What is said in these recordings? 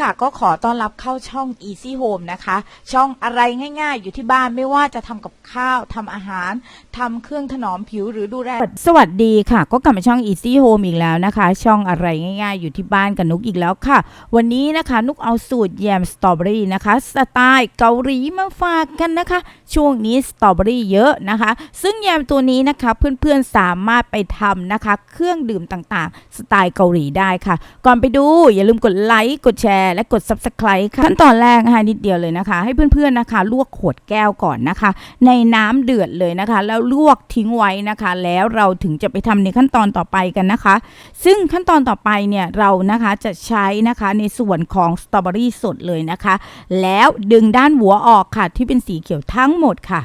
ค่ะก็ขอต้อนรับเข้าช่อง Easy Home นะคะ ช่องอะไรง่าย ๆ อยู่ที่บ้านไม่ว่าจะทำกับข้าวทำอาหารทำเครื่องถนอมผิวหรือดูแลสวัสดีค่ะ ก็กลับมาช่อง Easy Home อีกแล้วนะคะ ช่องอะไรง่ายๆ อยู่ที่บ้านกับนุกอีกแล้วค่ะ วันนี้นะคะนุกเอาสูตรแยมสตรอเบอรี่นะคะสไตล์เกาหลีมาฝากกันนะคะ ช่วงนี้สตรอเบอรี่เยอะนะคะ ซึ่งแยมตัวนี้นะคะเพื่อนๆสามารถไปทำนะคะ เครื่องดื่มต่างๆ สไตล์เกาหลีได้ค่ะ ก่อนไปดูอย่าลืมกดไลค์กดแชร์และกด Subscribe ค่ะขั้นตอนแรกนะคะนิดเดียวเลยนะคะ ให้เพื่อนๆนะคะ ลวกขวดแก้วก่อนนะคะ ในน้ำเดือดเลยนะคะ แล้วลวกทิ้งไว้นะคะ แล้วเราถึงจะไปทำในขั้นตอนต่อไปกันนะคะ ซึ่งขั้นตอนต่อไปเนี่ยเรานะคะจะใช้นะคะในส่วนของสตรอเบอรี่สดเลยนะคะ แล้วดึงด้านหัวออกค่ะที่เป็นสีเขียวทั้งหมดค่ะ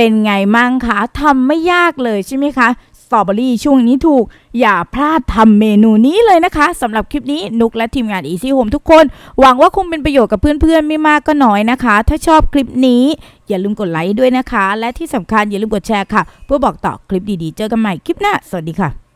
เป็นไงมั่งคะทำไม่ยากเลยใช่ไหมคะสตรอเบอรี่ช่วงนี้ถูก อย่าพลาดทำเมนูนี้เลยนะคะสำหรับคลิปนี้นุกและทีมงาน Easy Home ทุกคน หวังว่าคงเป็นประโยชน์กับเพื่อนๆ ไม่มากก็น้อยนะคะ ถ้าชอบคลิปนี้ อย่าลืมกดไลค์ด้วยนะคะ และที่สำคัญอย่าลืมกดแชร์ค่ะ เพื่อบอกต่อคลิปดีๆ เจอกันใหม่คลิปหน้า สวัสดีค่ะ